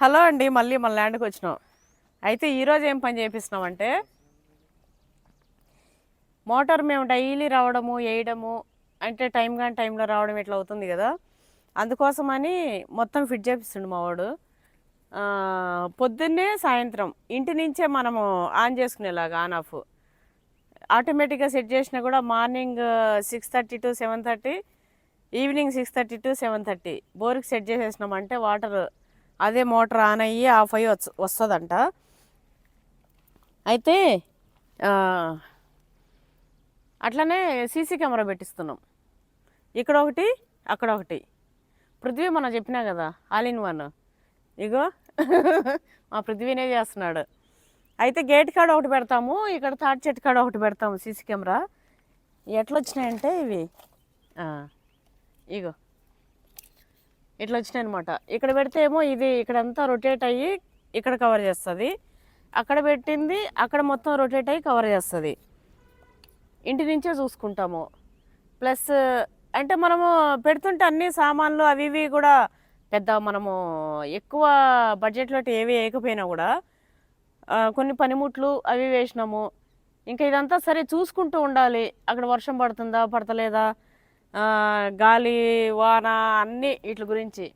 Hello అండి మళ్ళీ మన ల్యాండ్కి వచ్చినాం. అయితే ఈరోజు ఏం పని చేపిస్తున్నామంటే మోటార్ మేము డైలీ రావడము వేయడము అంటే టైం కానీ టైంలో రావడం ఇట్లా అవుతుంది కదా. అందుకోసమని మొత్తం ఫిట్ చేపిస్తుండు మా వాడు. పొద్దున్నే సాయంత్రం ఇంటి నుంచే మనము ఆన్ చేసుకునేలాగా ఆన్ ఆఫ్. ఆటోమేటిక్గా సెట్ చేసినా కూడా morning six thirty to seven thirty evening six thirty to seven thirty బోర్కి set చేసేసినామంటే వాటర్ అదే మోటార్ ఆన్ అయ్యి ఆఫ్ అయ్యి వస్తు వస్తుందంట. అయితే అట్లనే సీసీ కెమెరా పెట్టిస్తున్నాం. ఇక్కడ ఒకటి అక్కడ ఒకటి. పృథ్వీ మనం చెప్పినా కదా ఆల్ ఇన్ వన్. ఇగో మా పృథ్వీనే చేస్తున్నాడు. అయితే గేట్ కాడ ఒకటి పెడతాము ఇక్కడ తాటి చెట్టు కాడ ఒకటి పెడతాము సీసీ కెమెరా. ఎట్లా వచ్చినాయంటే ఇవి ఇగో. ఇట్లా వచ్చినాయి అనమాట ఇక్కడ పెడితే ఏమో ఇది ఇక్కడంతా రొటేట్ అయ్యి ఇక్కడ కవర్ చేస్తుంది. అక్కడ పెట్టింది అక్కడ మొత్తం రొటేట్ అయ్యి కవర్ చేస్తుంది. ఇంటి నుంచే చూసుకుంటాము. ప్లస్ అంటే మనము పెడుతుంటే అన్ని సామాన్లు అవి ఇవి కూడా పెద్ద మనము ఎక్కువ బడ్జెట్లో ఏవి వేయకపోయినా కూడా కొన్ని పనిముట్లు అవి వేసినాము. ఇంకా ఇదంతా సరే చూసుకుంటూ ఉండాలి. అక్కడ వర్షం పడుతుందా పడతలేదా గాలి వాన అన్నీ వీటి గురించి.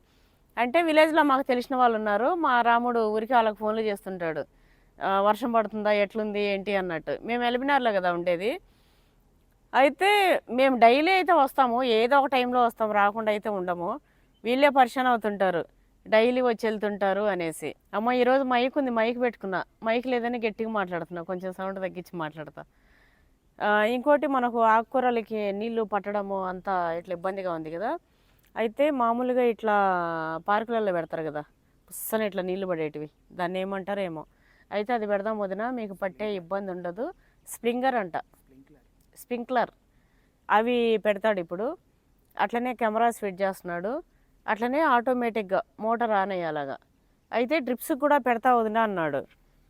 అంటే విలేజ్లో మాకు తెలిసిన వాళ్ళు ఉన్నారు. మా రాముడు ఊరికి వాళ్ళకి ఫోన్లు చేస్తుంటాడు. వర్షం పడుతుందా ఎట్లుంది ఏంటి అన్నట్టు. మేము ఎలిబినార్లో కదా ఉండేది. అయితే మేము డైలీ అయితే వస్తాము. ఏదో ఒక టైంలో వస్తాము. రాకుండా అయితే ఉండము. వీళ్ళే పరిచయం అవుతుంటారు. డైలీ వచ్చి వెళ్తుంటారు అనేసి. అమ్మ ఈరోజు మైక్ ఉంది. మైక్ పెట్టుకున్నా. మైక్ లేదని గట్టిగా మాట్లాడుతున్నా. కొంచెం సౌండ్ తగ్గించి మాట్లాడతా. ఇంకోటి మనకు ఆకుకూరలకి నీళ్ళు పట్టడము అంతా ఇట్లా ఇబ్బందిగా ఉంది కదా. అయితే మామూలుగా ఇట్లా పార్కులలో పెడతారు కదా. పుස්සని ఇట్లా నీళ్ళు పడేటివి. దాన్ని ఏమంటారేమో. ఏమో అయితే అది పెడదాం వదిన మీకు పట్టే ఇబ్బంది ఉండదు. స్ప్రింగర్ అంట. స్ప్రింక్లర్. అవి పెడతాడు ఇప్పుడు. అట్లనే కెమెరాస్ ఫిట్ చేస్తున్నాడు. అట్లనే ఆటోమేటిక్గా మోటార్ ఆన్ అయ్యేలాగా అయితే డ్రిప్స్ కూడా పెడతా వదినా అన్నాడు.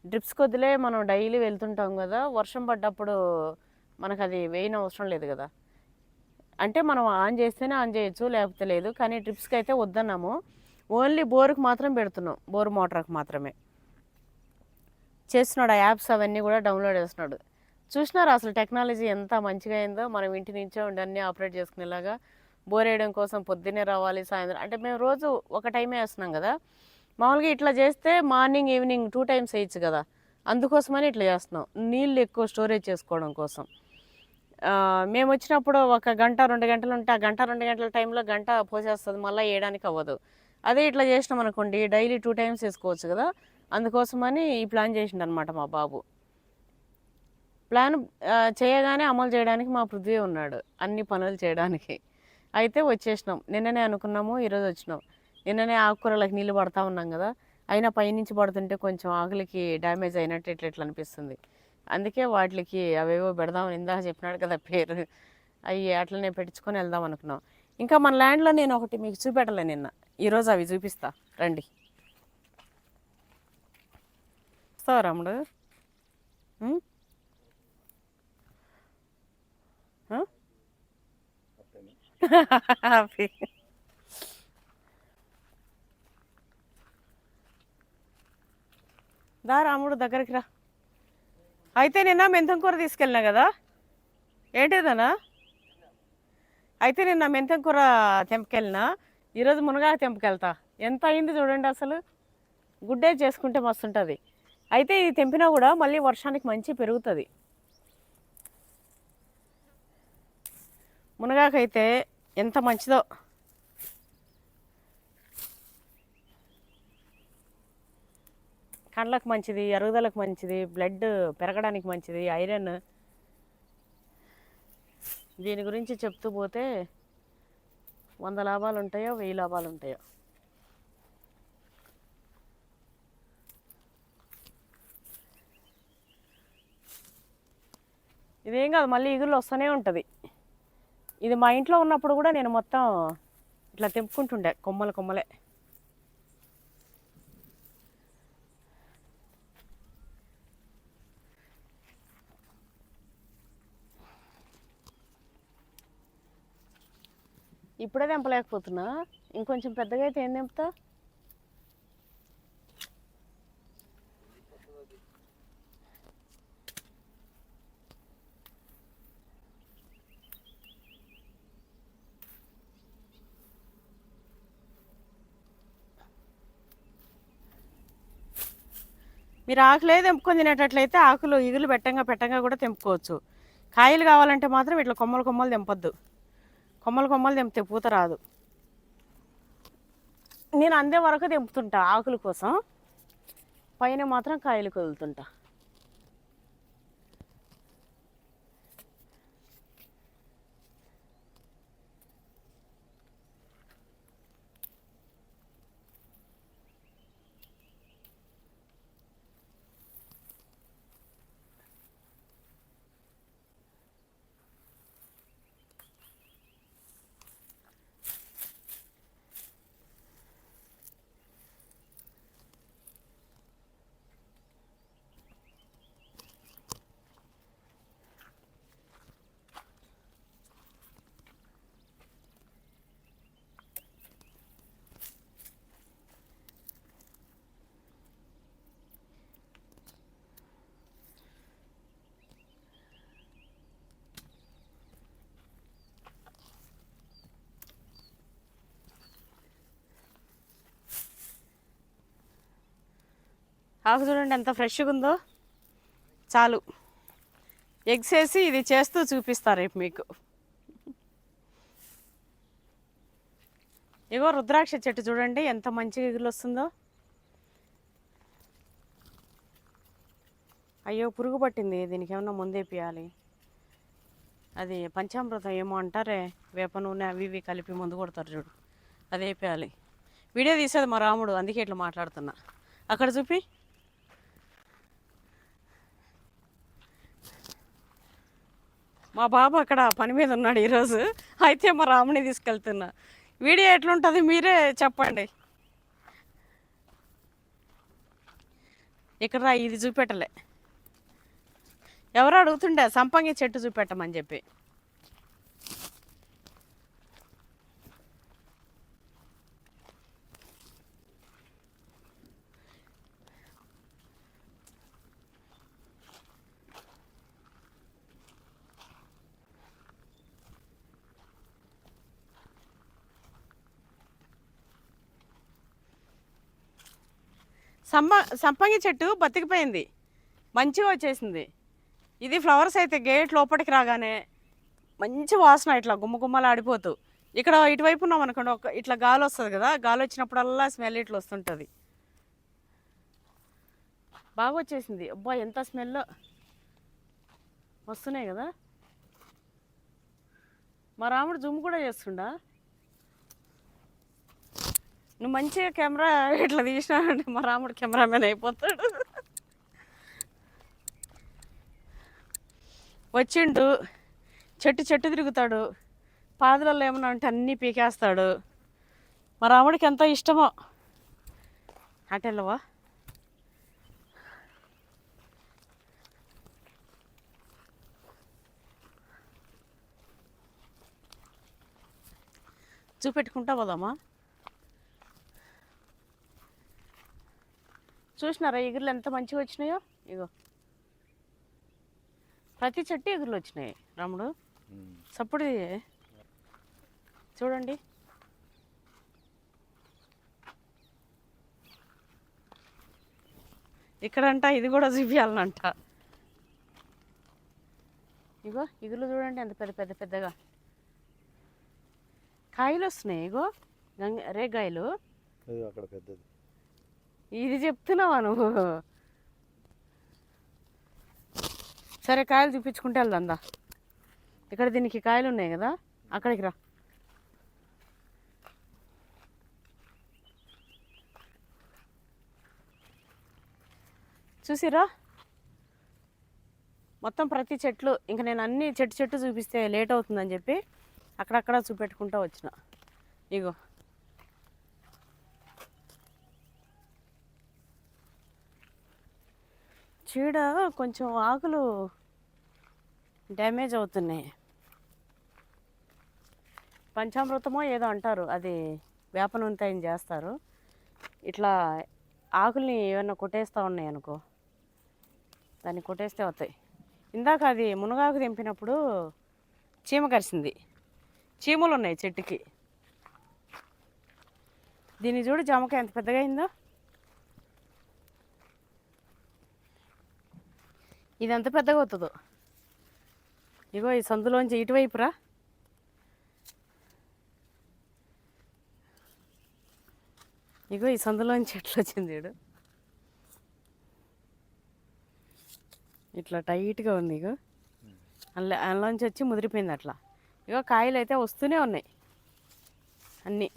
డ్రిప్స్ కొద్దిలే మనం డైలీ వెళ్తుంటాం కదా. వర్షం పడ్డప్పుడు మనకు అది వేయని అవసరం లేదు కదా. అంటే మనం ఆన్ చేస్తేనే ఆన్ చేయొచ్చు లేకపోతే లేదు. కానీ ట్రిప్స్కి అయితే వద్దన్నాము. ఓన్లీ బోర్కి మాత్రం పెడుతున్నాం. బోర్ మోటార్కి మాత్రమే. చేస్తున్నాడు. ఆ యాప్స్ అవన్నీ కూడా డౌన్లోడ్ చేస్తున్నాడు. చూసినారు అసలు టెక్నాలజీ ఎంత మంచిగా అయిందో? మనం ఇంటి నుంచే ఉండి అన్నీ ఆపరేట్ చేసుకునేలాగా బోర్ వేయడం కోసం పొద్దున్నే రావాలి సాయంత్రం అంటే మేము రోజు ఒక టైమే వేస్తున్నాం కదా. మామూలుగా ఇట్లా చేస్తే మార్నింగ్ ఈవినింగ్ టూ టైమ్స్ వేయచ్చు కదా. అందుకోసమని ఇట్లా చేస్తున్నాం. నీళ్ళు ఎక్కువ స్టోరేజ్ చేసుకోవడం కోసం. మేము వచ్చినప్పుడు ఒక గంట రెండు గంటలు ఉంటే ఆ గంట రెండు గంటల టైంలో గంట పోసేస్తుంది మళ్ళీ వేయడానికి అవ్వదు. అదే ఇట్లా చేసినాం అనుకోండి డైలీ టూ టైమ్స్ వేసుకోవచ్చు కదా అందుకోసమని ఈ ప్లాన్ చేసిండు అనమాట మా బాబు. ప్లాన్ చేయగానే అమలు చేయడానికి మా పృథ్వీ ఉన్నాడు అన్ని పనులు చేయడానికి. అయితే వచ్చేసినాం నిన్ననే అనుకున్నాము ఈరోజు వచ్చినాం. నిన్ననే ఆకుకూరలకు నీళ్ళు పడతా ఉన్నాం కదా అయినా పైనుంచి పడుతుంటే కొంచెం ఆకులకి డ్యామేజ్ అయినట్టు ఇట్లా ఇట్లా అనిపిస్తుంది. అందుకే వాటికి అవేవో పెడదామని ఇందాక చెప్పినాడు కదా పేరు. అవి అట్లనే పెట్టించుకొని వెళ్దాం అనుకున్నాం. ఇంకా మన ల్యాండ్లో నేను ఒకటి మీకు చూపెట్టలే నిన్న. ఈరోజు అవి చూపిస్తా. రండి. వస్తావా రాముడు? దా రాముడు దగ్గరికి రా. అయితే నిన్న మెంతం కూర తీసుకెళ్ళినా కదా? ఏంటిదనా అయితే నిన్న మెంతం కూర తెంపుకెళ్ళినా ఈరోజు మునగాకు తెంపుకెళ్తా. ఎంత అయింది చూడండి అసలు. గుడ్డే చేసుకుంటే మస్తుంటుంది. అయితే ఇది తెంపినా కూడా మళ్ళీ వర్షానికి మంచి పెరుగుతుంది. మునగాకైతే ఎంత మంచిదో కండ్లకు మంచిది ఎరుగుదలకు మంచిది బ్లడ్ పెరగడానికి మంచిది ఐరన్ దీని గురించి చెప్తూ పోతే వంద లాభాలు ఉంటాయో వెయ్యి లాభాలు ఉంటాయో? ఇదేం కాదు మళ్ళీ ఈగుళ్ళు వస్తూనే ఉంటుంది. ఇది మా ఇంట్లో ఉన్నప్పుడు కూడా నేను మొత్తం ఇట్లా తెంపుకుంటుండే కొమ్మలు కొమ్మలే. ఇప్పుడే తెంపలేకపోతున్నా. ఇంకొంచెం పెద్దగా అయితే ఏం తెంపుతా? మీరు ఆకులే తెంపుకొని తినేటట్లయితే ఆకులు ఇగులు పెట్టంగా పెట్టంగా కూడా తెంపుకోవచ్చు. కాయలు కావాలంటే మాత్రం ఇట్లా కొమ్మలు కొమ్మలు తెంపొద్దు. కొమ్మలు కొమ్మలు తెంపితే పూత రాదు. నేను అందే వరకు తెంపుతుంటా ఆకుల కోసం. పైన మాత్రం కాయలు కదులుతుంటా. ఆకు చూడండి ఎంత ఫ్రెష్గా ఉందో చాలు. ఎగ్స్ వేసి ఇది చేస్తూ చూపిస్తారు రేపు మీకు. ఇగో రుద్రాక్ష చెట్టు చూడండి ఎంత మంచిగా ఎగులు వస్తుందో అయ్యో పురుగు పట్టింది దీనికి ఏమన్నా ముందేపియాలి అది పంచామృతం ఏమో అంటారే వేప నూనె అవి ఇవి కలిపి ముందు కొడతారు చూడు. అది వేపేయాలి. వీడియో తీసేది మా రాముడు అందుకే ఇట్లా మాట్లాడుతున్నా. అక్కడ చూపి. మా బాబు అక్కడ పని మీద ఉన్నాడు ఈరోజు. అయితే మా రాముని తీసుకెళ్తున్నా. వీడియో ఎట్లుంటుంది మీరే చెప్పండి. ఇక్కడ రా ఇది చూపెట్టలే. ఎవరు అడుగుతుండే సంపంగి చెట్టు చూపెట్టమని చెప్పి. సంప సంపంగి చెట్టు బతికిపోయింది. మంచిగా వచ్చేసింది. ఇది ఫ్లవర్స్ అయితే గేట్ లోపలికి రాగానే మంచి వాసన ఇట్లా గుమ్మగుమ్మలు ఆడిపోతూ ఇక్కడ ఇటువైపు ఉన్నాం అనుకోండి ఒక ఇట్లా గాలి వస్తుంది కదా గాలి వచ్చినప్పుడల్లా స్మెల్ ఇట్లా వస్తుంటుంది. బాగా వచ్చేసింది. అబ్బా ఎంత స్మెల్. వస్తున్నాయి కదా. మా రాముడు జుమ్ కూడా చేస్తుండా? నువ్వు మంచిగా కెమెరా ఇట్లా తీసినావంటే మా రాముడు కెమెరామెన్ అయిపోతాడు. వచ్చిండు. చెట్టు చెట్టు తిరుగుతాడు. పాదలలో ఏమన్నా అంటే అన్నీ పీకేస్తాడు. మా రాముడికి ఎంత ఇష్టమో. అటెళ్ళవా చూపెట్టుకుంటా పోదామా? చూసినారా ఎగురులు ఎంత మంచిగా వచ్చినాయో? ఇగో. ప్రతి చెట్టు ఎగురులు వచ్చినాయి రాముడు. సప్పుడు. చూడండి. ఇక్కడంట ఇది కూడా చూపించాలనంట ఇగో ఇగులు చూడండి ఎంత పెద్ద పెద్ద పెద్దగా. కాయలు వస్తున్నాయి ఇగో. గంగ రేగాయలు అక్కడ పెద్దది. ఇది చెప్తున్నావా నువ్వు? సరే కాయలు చూపించుకుంటే వెళ్దా ఇక్కడ దీనికి కాయలు ఉన్నాయి కదా అక్కడికి రా. చూసిరా? మొత్తం ప్రతి చెట్లు ఇంకా నేను అన్ని చెట్టు చెట్టు చూపిస్తే లేట్ అవుతుందని చెప్పి అక్కడక్కడ చూపెట్టుకుంటూ వచ్చిన. ఇగో. చీడ కొంచెం ఆకులు డ్యామేజ్ అవుతున్నాయి. పంచామృతమో ఏదో అంటారు అది వేప నూనెతో చేస్తారు. ఇట్లా ఆకుల్ని ఏమన్నా కొట్టేస్తూ ఉన్నాయి అనుకో దాన్ని కొట్టేస్తే అవుతాయి. ఇందాక అది మునగాకు తెంపినప్పుడు చీమ కరిసింది. చీమలు ఉన్నాయి చెట్టుకి. దీన్ని చూడు జామకాయ ఎంత పెద్దగా అయిందో. ఇది పెద్దగా అవుతుందో. ఇగో ఈ సందులోంచి ఇటువైపురా. ఇగో ఈ సందులోంచి ఎట్లా వచ్చింది ఇడు ఇట్లా టైట్గా ఉంది ఇగో. అందులో అందులోంచి వచ్చి ముదిరిపోయింది అట్లా. ఇగో కాయలు అయితే వస్తూనే ఉన్నాయి. అన్నీ.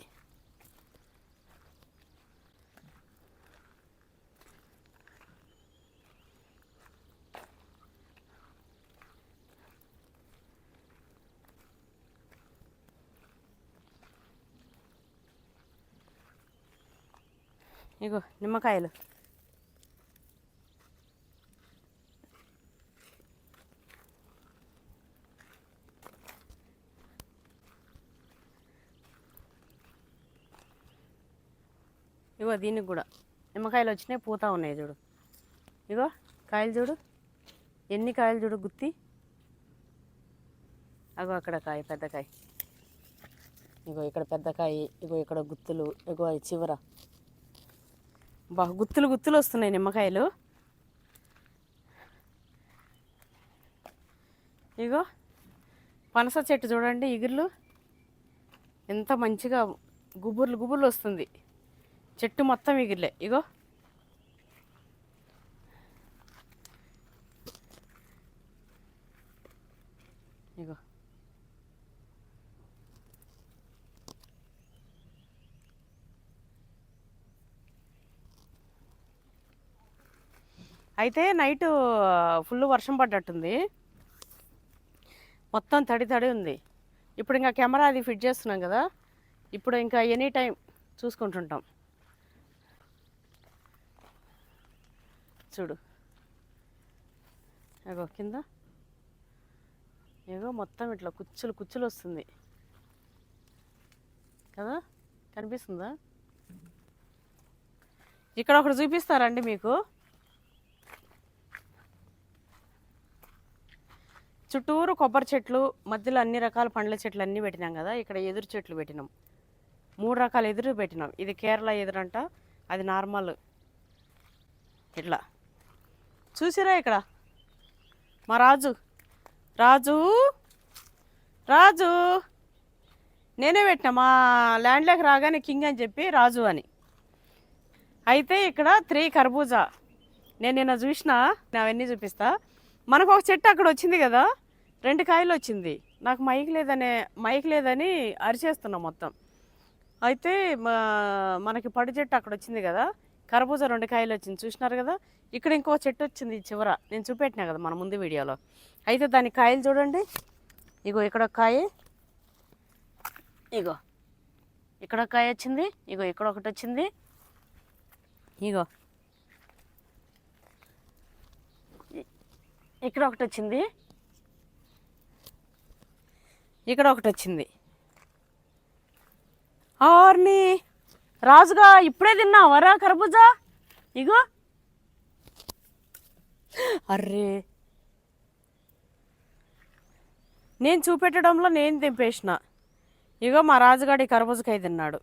ఇగో నిమ్మకాయలు. ఇగో దీనికి కూడా. నిమ్మకాయలు వచ్చినాయి పూతా ఉన్నాయి చూడు. ఇగో కాయలు చూడు. ఎన్ని కాయలు చూడు గుత్తి? అగో అక్కడ కాయ పెద్ద కాయ. ఇగో ఇక్కడ పెద్ద కాయ ఇగో ఇక్కడ గుత్తులు ఇగో చివర. బా గుత్తులు గుత్తులు వస్తున్నాయి నిమ్మకాయలు. ఇగో పనస చెట్టు చూడండి ఇగుర్లు. ఎంత మంచిగా గుబుర్లు గుబుర్లు వస్తుంది. చెట్టు మొత్తం ఇగిర్లే. ఇగో ఇగో అయితే నైట్ ఫుల్ వర్షం పడ్డట్టుంది. మొత్తం తడి తడి ఉంది. ఇప్పుడు ఇంకా కెమెరా అది ఫిట్ చేస్తున్నాం కదా. ఇప్పుడు ఇంకా ఎనీ టైం చూసుకుంటుంటాం. చూడు. అగో కింద. ఏగో మొత్తం ఇట్లా కుచ్చులు కుచ్చులు వస్తుంది. కదా? కనిపిస్తుందా? ఇక్కడ ఒకటి చూపిస్తారండి మీకు? చుట్టూరు కొబ్బరి చెట్లు మధ్యలో అన్ని రకాల పండ్ల చెట్లు అన్నీ పెట్టినాం కదా ఇక్కడ ఎదురు చెట్లు పెట్టినాం. మూడు రకాల ఎదురు పెట్టినాం. ఇది కేరళ ఎదురంట అది నార్మల్ ఇట్లా. చూసిరా ఇక్కడ? మా రాజు రాజు రాజు. నేనే పెట్టిన మా ల్యాండ్లోకి రాగానే కింగ్ అని చెప్పి రాజు అని. అయితే ఇక్కడ త్రీ కర్బూజా. నేను నిన్న చూసిన అవన్నీ చూపిస్తా. మనకు ఒక చెట్టు అక్కడ వచ్చింది కదా? రెండు కాయలు వచ్చింది. నాకు మైక్ లేదనే మైక్ లేదని అరిచేస్తున్నాం మొత్తం. అయితే మా- మనకి పడి చెట్టు అక్కడ వచ్చింది కదా? కర్బూజా రెండు కాయలు వచ్చింది. చూసినారు కదా? ఇక్కడ ఇంకో చెట్టు వచ్చింది చివర. నేను చూపెట్టినా కదా మన ముందు వీడియోలో. అయితే దాని కాయలు చూడండి. ఇగో ఇక్కడ కాయి కాయ. ఇగో. ఇక్కడ ఒక కాయ వచ్చింది. ఇగో ఇక్కడ ఒకటి వచ్చింది. ఇగో. ఇక్కడ ఒకటి వచ్చింది ఇక్కడ ఒకటి వచ్చింది ఆర్ని రాజుగా ఇప్పుడే తిన్నావరా కర్బూజా? ఇగో. అర్రే. నేను చూపెట్టడంలో నేను తెంపేసిన ఇగో మా రాజుగాడి కర్బూజకాయ తిన్నాడు.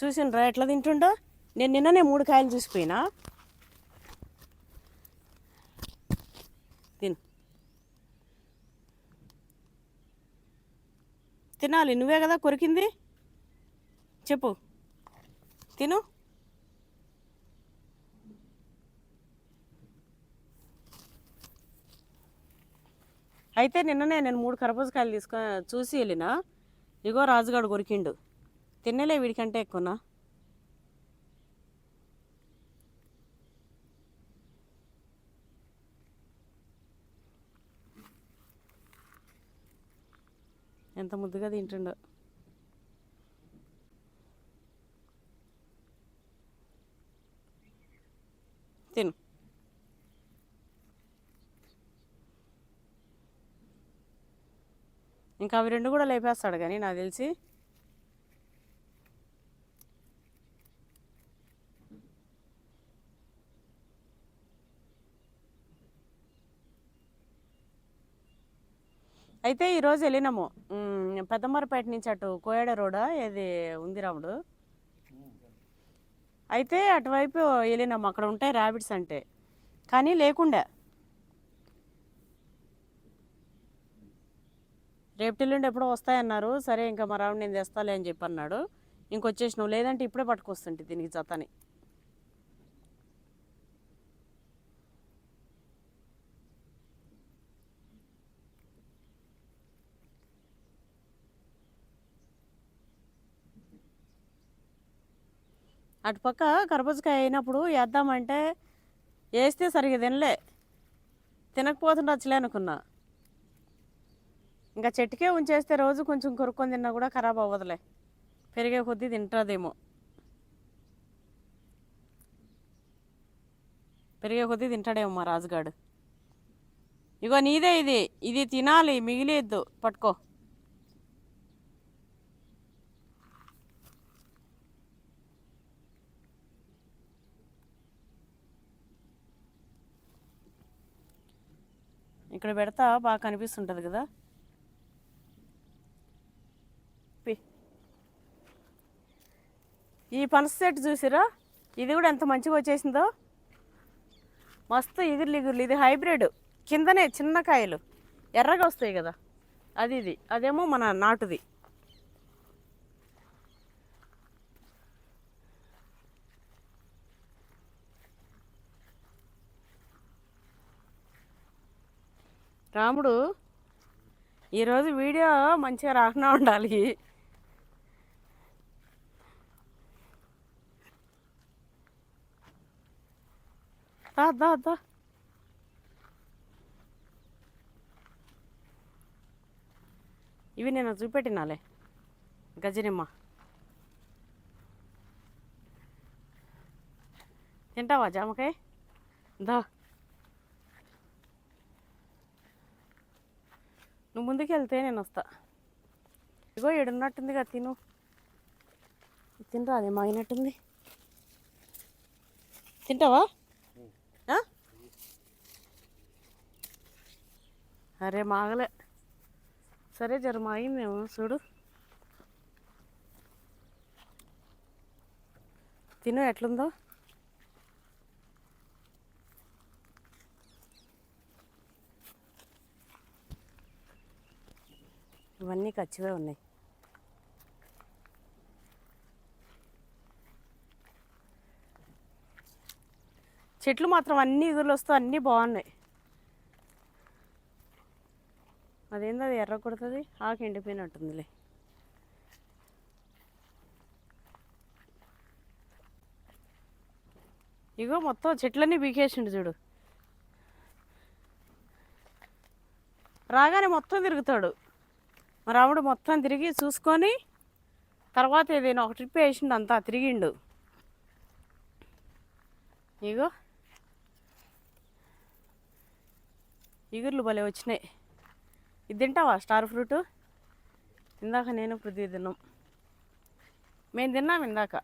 చూసిండ్రా ఎట్లా తింటుండో? నేను నిన్ననే మూడు కాయలు చూసిపోయినా తిను. తినాలి నువ్వే కదా కొరికింది? చెప్పు. తిను. అయితే నిన్ననే నేను మూడు కరపూజకాయలు తీసుకొని చూసి వెళ్ళిన. ఇగో రాజుగాడు కొరికిండు. తిన్నలే వీడికంటే ఎక్కువనా? ఎంత ముద్దుగా తింటుండో. తిను. ఇంకా అవి రెండు కూడా లేపేస్తాడు కానీ నాకు తెలిసి. అయితే ఈరోజు వెళ్ళినాము. ఉమ్, పెద్దమరపేట నుంచి అటు కోయడ రోడ్ ఏది ఉంది రాముడు? అయితే అటువైపు వెళ్ళినాము. అక్కడ ఉంటాయి ర్యాబిట్స్ అంటే. కానీ లేకుండే. రేపటిల్లుండి ఎప్పుడో వస్తాయన్నారు. సరే ఇంకా మా రావుడు నేను తెస్తాలే అని చెప్పి అన్నాడు ఇంకొచ్చేసినావు. లేదంటే ఇప్పుడే పట్టుకొస్తుంటే దీనికి జతని. అటుపక్క కర్బూజకాయ అయినప్పుడు వేద్దామంటే వేస్తే సరిగ్గా తినలే. తినకపోతుండొచ్చులే అనుకున్నా. ఇంకా చెట్టుకే ఉంచేస్తే రోజు కొంచెం కొరుక్కొని తిన్నా కూడా ఖరాబ్ అవ్వదులే. పెరిగే కొద్దీ తింటుందేమో. పెరిగే కొద్దీ తింటాడేమో మా రాజుగాడు. ఇగో నీదే ఇది. ఇది తినాలి మిగిలేద్దు. పట్టుకో. ఇక్కడ పెడతా బాగా కనిపిస్తుంటుంది కదా. పి- ఈ పనస చెట్టు చూసిరా? ఇది కూడా ఎంత మంచిగా వచ్చేసిందో. మస్తు ఇగుర్లు ఇగుర్లు ఇది హైబ్రిడ్. కిందనే చిన్న కాయలు. ఎర్రగా వస్తాయి కదా. అది ఇది. అదేమో మన నాటుది. రాముడు ఈరోజు వీడియో మంచిగా రాకుండా ఉండాలి. దా దా దా ఇవి నేను చూపెట్టినాలే. గజనిమ్మ. తింటావా జామకాయ? దా. నువ్వు ముందుకు వెళ్తే నేను వస్తా ఇగో ఏడున్నట్టుంది కదా తిను. తినరా అదే మాగినట్టుంది. తింటావా? అరే మాగలే. సరే జర మాగిందేమో చూడు. తిను ఎట్లుందో. ఇవన్నీ ఖర్చువే ఉన్నాయి. చెట్లు మాత్రం అన్ని ఇగురులు వస్తూ అన్నీ బాగున్నాయి. అదేంది అది ఎర్ర కొడుతుంది ఆకు ఎండిపోయినట్టుందిలే. ఇగో మొత్తం చెట్లన్నీ బీకేసిండు చూడు. రాగానే మొత్తం తిరుగుతాడు. మా రాముడు మొత్తం తిరిగి చూసుకొని తర్వాత ఏదైనా ఒక ట్రిప్ వేసిండు అంతా తిరిగిండు. ఇగో. ఇగుర్లు భలే వచ్చినాయి. ఇది తింటావా స్టార్ ఫ్రూట్? ఇందాక నేను పృథ్వీ తిన్నాం. మేము తిన్నాం ఇందాక.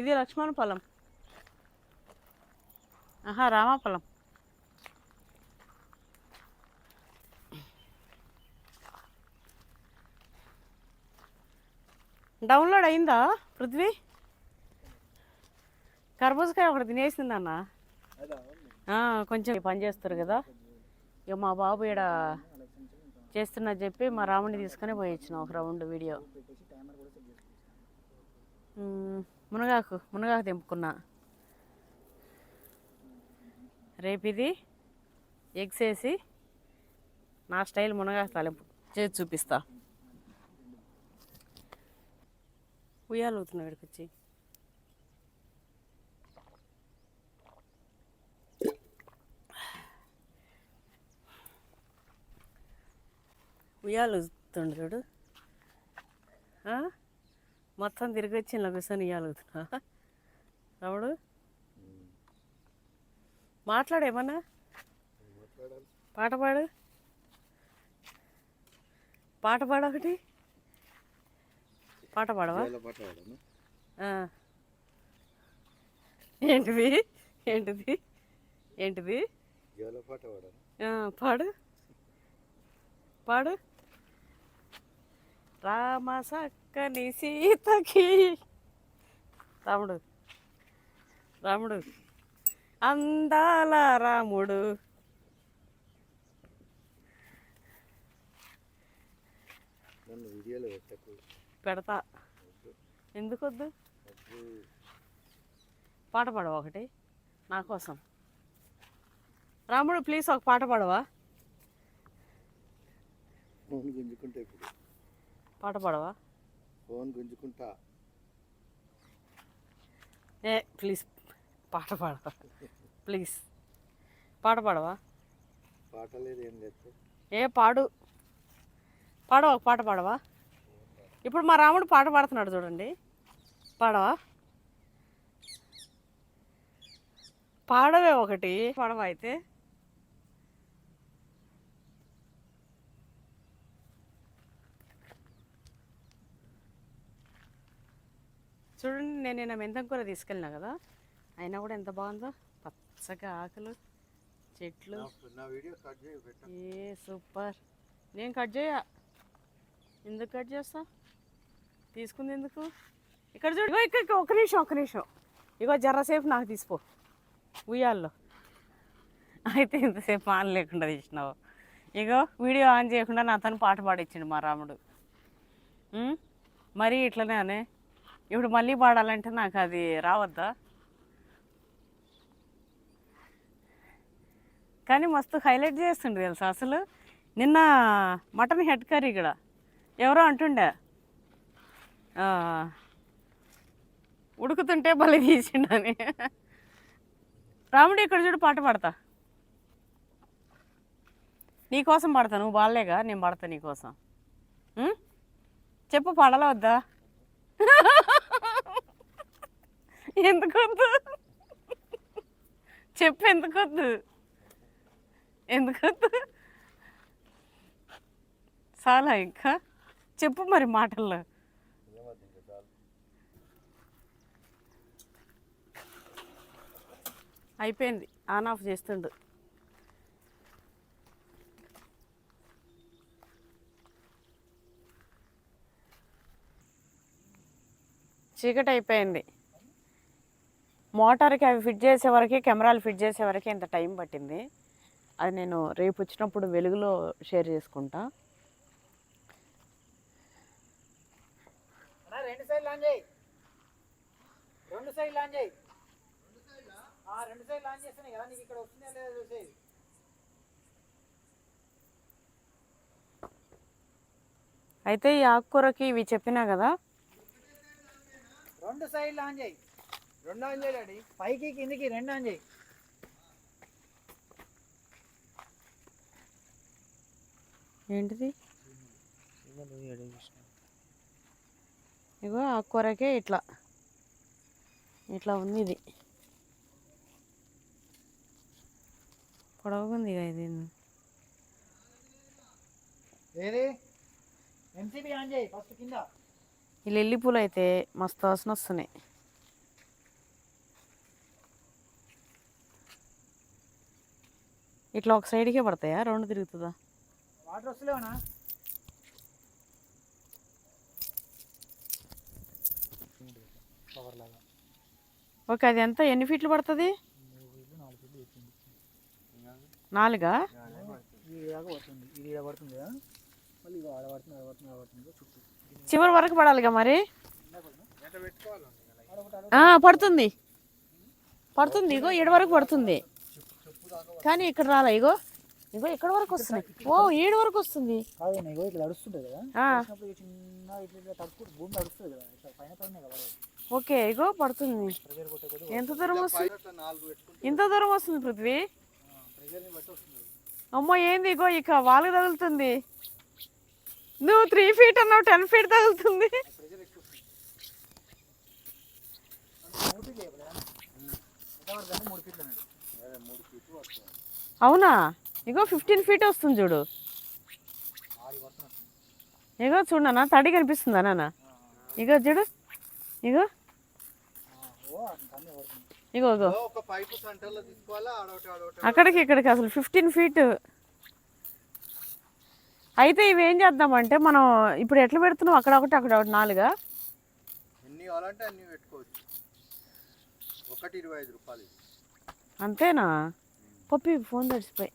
ఇది లక్ష్మణ పొలం ఆహా రామాపొలం డౌన్లోడ్ అయిందా పృథ్వీ? కర్బూజకాయ ఒకటి తినేసిందన్న కొంచెం పని చేస్తారు కదా. ఇక మా బాబు ఇక్కడ చేస్తున్నా చెప్పి మా రాముడిని తీసుకొని పోయి ఇచ్చిన ఒక రౌండ్ వీడియో. మునగాకు మునగాకు తెంపుకున్నా. రేపు ఇది ఎగ్స్ వేసి నా స్టైల్ మునగాకు తలింపు చేసి చూపిస్తా. ఉయ్యాలుగుతున్నా ఇక్కడికి వచ్చి. ఉయ్యాలు చూడు. ఆ? మొత్తం తిరిగి వచ్చి ఇలా కూర్చొని ఉయ్యాలుగుతున్నా రాముడు? మాట్లాడేమన్నా పాట పాడు. పాట పాడు ఒకటి పాట పాడవా. ఏంటిది? ఏంటిది? ఏంటిది? పాడు. పాడు. రామ సక్కని సీతకి. రాముడు రాముడు అందాల రాముడు. పెడతా. ఎందుకు వద్దు? వద్దు. పాట పాడవా ఒకటి? నా కోసం. రాముడు ప్లీజ్ ఒక పాట పాడవా? గుంజుకుంటా ఇప్పుడు. పాట పాడవా? ఫోన్ గుంజుకుంటా. ఏ ప్లీజ్ పాట పాడవా? ప్లీజ్. పాట పాడవా? పాట లేదు ఏం లేదు. ఏ పాడు. పాడవా ఒక పాట పాడవా? ఇప్పుడు మా రాముడు పాట పాడుతున్నాడు చూడండి. పాడవా? పాడవే ఒకటి. పాడవా అయితే? చూడండి నేను నిన్న మెంతం కూర తీసుకెళ్ళినా కదా? అయినా కూడా ఎంత బాగుందో. పచ్చగా ఆకులు చెట్లు. ఏ సూపర్. నేను కట్ చేయ? ఎందుకు కట్ చేస్తా? తీసుకుంది ఎందుకు? ఇక్కడ చూడు ఇగో ఇక్కడ ఒక నిమిషం ఒక నిమిషం. ఇగో జర్రసేపు నాకు తీసిపో. ఉయ్యాల్లో. అయితే ఇంతసేపు ఆన్ లేకుండా తీసినావు. ఇగో వీడియో ఆన్ చేయకుండా నా తను పాట పాడించిండు మా రాముడు? మరీ ఇట్లనే అనే? ఇప్పుడు మళ్ళీ పాడాలంటే నాకు అది రావద్దా? కానీ మస్తు హైలైట్ చేస్తుండే తెలుసా అసలు? నిన్న మటన్ హెడ్ కర్రీ ఇక్కడ ఎవరో అంటుండే. ఉడుకుతుంటే భలే తీసిండని రాముడు ఇక్కడ చూడు పాట పాడతా. నీకోసం పాడతా నువ్వు బాగాలేగా నేను పాడతా నీకోసం చెప్పు పాడాలా వద్దా? ఎందుకు వద్దు చెప్పు ఎందుకు వద్దు ఎందుకు చాలా ఇంకా? చెప్పు మరి మాటల్లో. అయిపోయింది. ఆన్ ఆఫ్ చేస్తుండు. చీకటి అయిపోయింది మోటార్కి అవి ఫిట్ చేసే వరకే కెమెరాలు ఫిట్ చేసే వరకే ఇంత టైం పట్టింది. అది నేను రేపు వచ్చినప్పుడు వెలుగులో షేర్ చేసుకుంటా. అన్నా రెండు సైడ్ లాంజ్ చేయి. రెండు సైడ్ లాంజ్ చేయి. ఆ, రెండు సైడ్ లాంజ్ చేస్తానే కదా నీకు ఇక్కడ వస్తుందా లేదా చూసేది. అయితే ఈ ఆకుకూరకి ఇవి చెప్పినా కదా? రెండు సైడ్ లాంజ్ చేయి. రెండు ఆన్ చేయి డాడీ పైకి కిందికి రెండు ఆన్ చేయి ఏంటిది ఇగో ఆకుకూరకే ఇట్లా. ఇట్లా ఉంది ఇది. పొడవుగా ఉంది ఇక ఇది. ఏది? ఎంసీబీ ఆన్ చేయి ఫస్ట్ కింద. ఈ లిల్లీ పూలు అయితే మస్తు వాసన వస్తున్నాయి. ఇట్లా ఒక సైడ్కే పడతాయా? రెండు తిరుగుతుందా? వాటర్ వస్తలేవనా ఓకే అది ఎంత? ఎన్ని ఫీట్లు పడుతుంది? నాలుగు? చివరి వరకు పడాలిగా మరి? పడుతుంది. పడుతుంది ఇగో ఏడు వరకు పడుతుంది. కానీ ఇక్కడ రాలే ఇగో. ఇగో ఇక్కడ వరకు వస్తుంది ఓ ఏడు వరకు వస్తుంది. కాదు ఇగో ఇట్లా తడుస్తుంటుంది కదా. ఆ, వచ్చినప్పుడు ఇక చిన్న ఇట్లా ఇట్లా తడుపు భూమి తడుస్తుంది కదా. ఇట్లా పైన పైన కదా ఓకే ఇగో పడుతుంది. ఎంత దూరం వస్తుంది? ఇంత దూరం వస్తుంది పృథ్వీ? అమ్మో ఏంది ఇగో ఇక వాళ్ళకి తగులుతుంది. నువ్వు త్రీ ఫీట్ అన్నావు టెన్ ఫీట్ తగులుతుంది. మూడు ఫీట్లు మూడు ఫీట్లు అన్నాడు అదే మూడు ఫీట్లు వస్తుంది అవునా? ఇగో ఫిఫ్టీన్ ఫీట్ వస్తుంది చూడు. ఇగో చూడనా తడి కనిపిస్తుందా నాన్న? ఇగో చూడు. ఇగో. ఇగో ఇగో. అక్కడికి ఇక్కడికి అసలు ఫిఫ్టీన్ ఫీట్ అయితే ఇవి ఏం చేద్దామంటే మనం ఇప్పుడు ఎట్లా పెడుతున్నాం అక్కడ ఒకటి అక్కడ ఒకటి నాలుగా? ఎన్ని కావాలంటే అన్ని పెట్టుకోవచ్చు. ఒకటి ఇరవై ఐదు రూపాయలు. ఇది. అంతేనా? పప్పి ఫోన్ తడిసిపోయి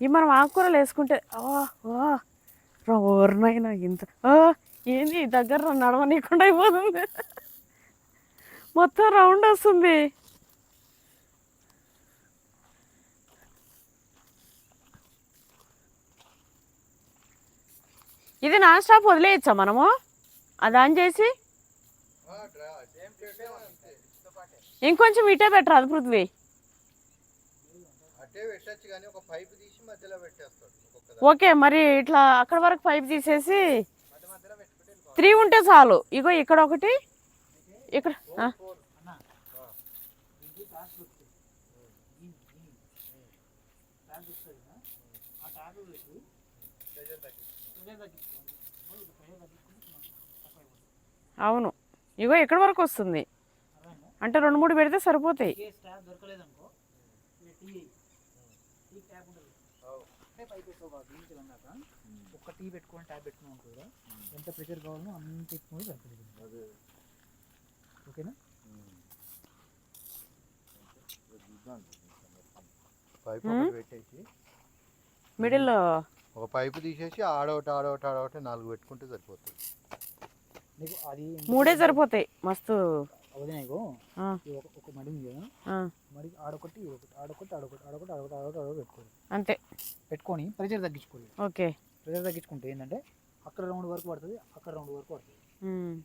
ఇవి మనం ఆకుకూరలు వేసుకుంటే ఓర్నైనా ఇంత ఏంది దగ్గర నడవనీయకుండా అయిపోతుంది మొత్తం రౌండ్ వస్తుంది ఇది నాన్ స్టాప్ వదిలేయచ్చా మనము అది ఆన్ చేసి ఆ, డ్రా సేమ్ ప్లేటే అంతే తో పాటే. ఇంకొంచెం ఇటే బెటర్ అది పృథ్వీ. ఓకే మరి ఇట్లా అక్కడ వరకు పైప్ తీసేసి. త్రీ ఉంటే చాలు. ఇగో ఇక్కడ ఒకటి ఇక్కడ అవును. ఇగో ఎక్కడి వరకు వస్తుంది. అంటే రెండు మూడు పెడితే సరిపోతాయి. టీ పెట్టుకొని పెట్టుకుని ఉంటుంది ఎంత ప్రెషర్ కావాలో అంత ఎక్కువ సరిపోతుంది అదే. ఓకేనా? పైపు ఒకటి పెట్టేసి మిడిల్లో. ఒక పైపు తీసేసి ఆడొకటి ఆడొకటి ఆడొకటి నాలుగు పెట్టుకుంటే సరిపోతుంది. మూడే సరిపోతాయి. మస్తు. ఒక మడి ఉంది కదా. ఆ, మరి ఆడొకటి ఈడొకటి ఆడొకటి ఆడొకటి ఆడొకటి ఆడొకటి ఆడొకటి ఆడొకటి పెట్టుకోవాలి. అంతే. పెట్టుకొని ప్రెషర్ తగ్గించుకోవాలి. ఓకే. ప్రెషర్ తగ్గించుకుంటే ఏంటంటే అక్కడ రౌండ్ వరకు పడుతుంది అక్కడ రౌండ్ వరకు పడుతుంది.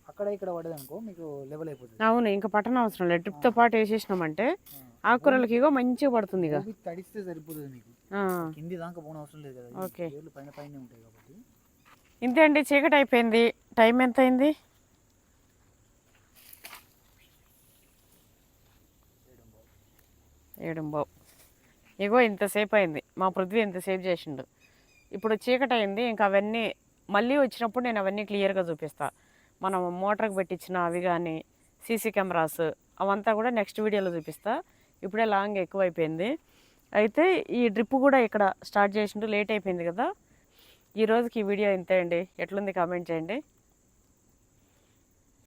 అక్కడ ఇక్కడ పడ్డది అనుకో మీకు లెవెల్ అయిపోతుంది. అవును ఇంకా పట్టణ అవసరం లేదు. డ్రిప్తో పాటు వేసేసినామంటే ఆకుకూరలకి ఇగో మంచిగా పడుతుంది ఇక తడిస్తే సరిపోతుంది మీకు. కింది దాకా పోన అవసరం లేదు కదా. ఓకే. పైన పైన ఉంటాయి కాబట్టి. ఇంతే అండి చీకటి అయిపోయింది. టైం ఎంత అయింది ఏడుంబావు ఎగో ఇంతసేపు అయింది మా పృథ్వీ ఇంతసేపు చేసిండు. ఇప్పుడు చీకటి అయింది ఇంకా అవన్నీ మళ్ళీ వచ్చినప్పుడు నేను అవన్నీ క్లియర్గా చూపిస్తా. మనం మోటార్కి పెట్టించిన అవి కానీ సీసీ కెమెరాస్ అవంతా కూడా నెక్స్ట్ వీడియోలో చూపిస్తా. ఇప్పుడే లాంగ్ ఎక్కువైపోయింది. అయితే ఈ డ్రిప్ కూడా ఇక్కడ స్టార్ట్ చేసిండు లేట్ అయిపోయింది కదా. ఈ రోజుకి ఈ వీడియో ఇంతే అండి. ఎట్లుంది కామెంట్ చేయండి.